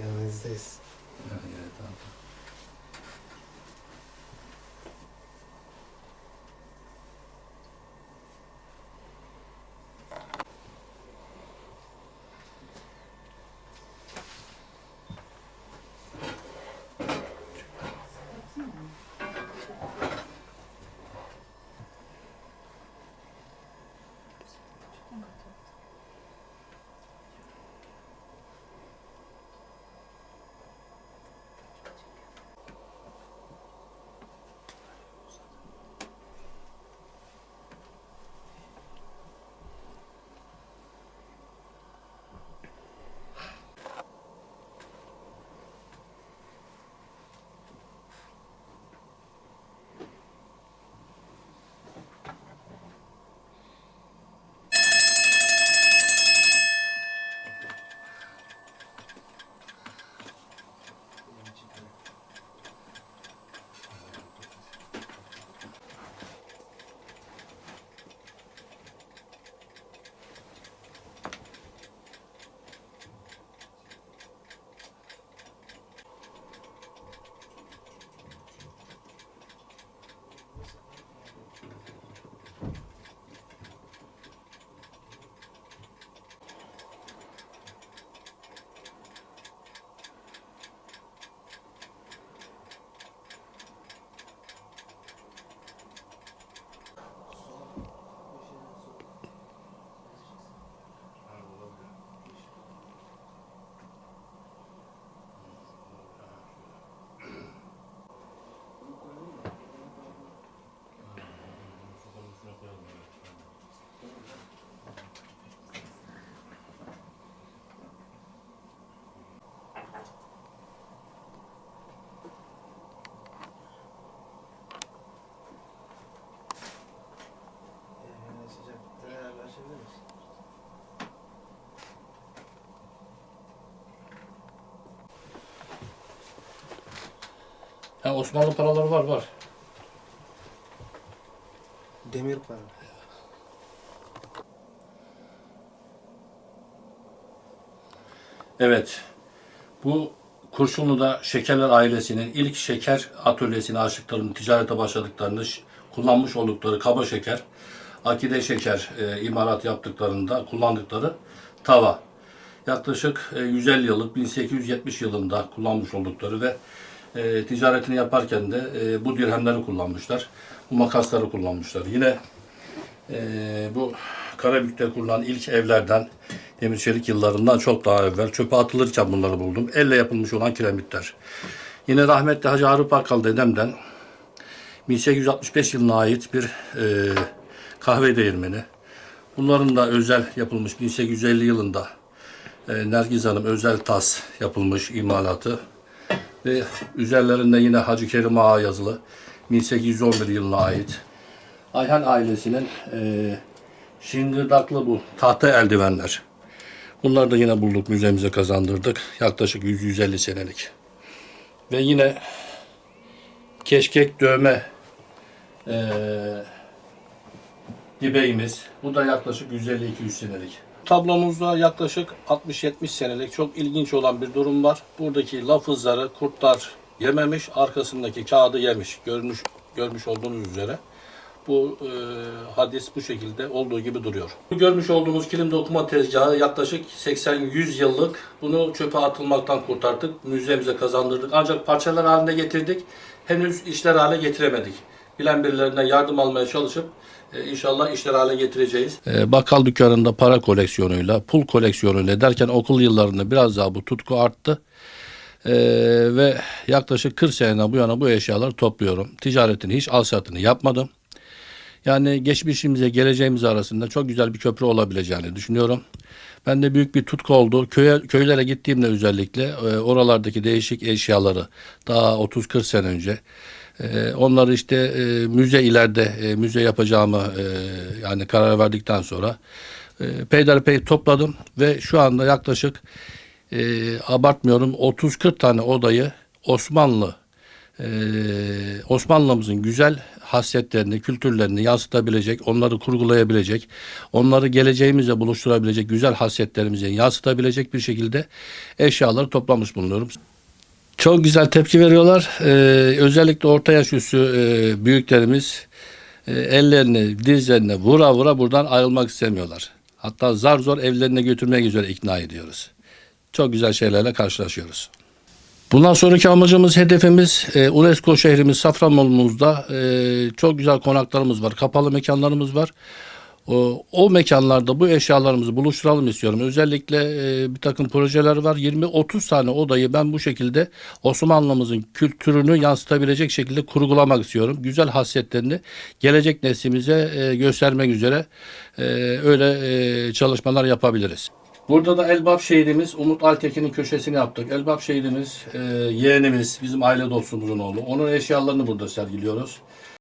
Yanınızdayız. Yani, evet abi. Ha, Osmanlı paraları var var. Demir para. Evet. Bu Kurşunlu'da Şekerler ailesinin ilk şeker atölyesine açtıklarını, ticarete başladıklarını, kullanmış oldukları kaba şeker, akide şeker e, imalat yaptıklarında kullandıkları tava. Yaklaşık e, 150 yıllık 1870 yılında kullanmış oldukları ve e, ticaretini yaparken de e, bu dirhemleri kullanmışlar. Bu makasları kullanmışlar. Yine ee, bu Karabük'te kurulan ilk evlerden demir çelik yıllarından çok daha evvel çöpe atılırken bunları buldum. Elle yapılmış olan kiremitler. Yine rahmetli Hacı Arif Bakkal dedemden 1865 yılına ait bir e, kahve değirmeni. Bunların da özel yapılmış 1850 yılında e, Nergiz Hanım özel tas yapılmış imalatı. Ve üzerlerinde yine Hacı Kerim Ağa yazılı 1811 yılına ait. Ayhan ailesinin e, şingırdaklı bu tahta eldivenler. Bunları da yine bulduk müzemize kazandırdık. Yaklaşık 100-150 senelik. Ve yine keşkek dövme e, dibeğimiz. Bu da yaklaşık 150-200 senelik. Tablomuzda yaklaşık 60-70 senelik çok ilginç olan bir durum var. Buradaki lafızları kurtlar yememiş, arkasındaki kağıdı yemiş. Görmüş, görmüş olduğunuz üzere. Bu e, hadis bu şekilde olduğu gibi duruyor. Bu görmüş olduğumuz kilim dokuma tezgahı yaklaşık 80-100 yıllık. Bunu çöpe atılmaktan kurtardık. Müzemize kazandırdık. Ancak parçalar halinde getirdik. Henüz işler hale getiremedik. Bilen birilerinden yardım almaya çalışıp e, inşallah işler hale getireceğiz. E, bakkal dükkanında para koleksiyonuyla, pul koleksiyonuyla derken okul yıllarında biraz daha bu tutku arttı. Ee, ve yaklaşık 40 seneden bu yana bu eşyaları topluyorum. Ticaretini hiç al satını yapmadım. Yani geçmişimize geleceğimiz arasında çok güzel bir köprü olabileceğini düşünüyorum. Ben de büyük bir tutku oldu. Köye, köylere gittiğimde özellikle e, oralardaki değişik eşyaları daha 30-40 sene önce e, onları işte e, müze ileride e, müze yapacağımı e, yani karar verdikten sonra e, peyderpey topladım ve şu anda yaklaşık e, abartmıyorum 30-40 tane odayı Osmanlı ee, Osmanlımızın güzel hasletlerini, kültürlerini yansıtabilecek, onları kurgulayabilecek, onları geleceğimizle buluşturabilecek, güzel hasletlerimizi yansıtabilecek bir şekilde eşyaları toplamış bulunuyorum. Çok güzel tepki veriyorlar. Ee, özellikle orta yaş üstü e, büyüklerimiz e, ellerini dizlerine vura vura buradan ayrılmak istemiyorlar. Hatta zar zor evlerine götürmek üzere ikna ediyoruz. Çok güzel şeylerle karşılaşıyoruz. Bundan sonraki amacımız, hedefimiz e, UNESCO şehrimiz Safranbolu'muzda e, çok güzel konaklarımız var, kapalı mekanlarımız var. O, mekanlarda bu eşyalarımızı buluşturalım istiyorum. Özellikle e, bir takım projeler var. 20-30 tane odayı ben bu şekilde Osmanlımızın kültürünü yansıtabilecek şekilde kurgulamak istiyorum. Güzel hasletlerini gelecek neslimize e, göstermek üzere e, öyle çalışmalar yapabiliriz. Burada da Elbap şehidimiz Umut Altekin'in köşesini yaptık. Elbap şehidimiz e, yeğenimiz, bizim aile dostumuzun oğlu. Onun eşyalarını burada sergiliyoruz.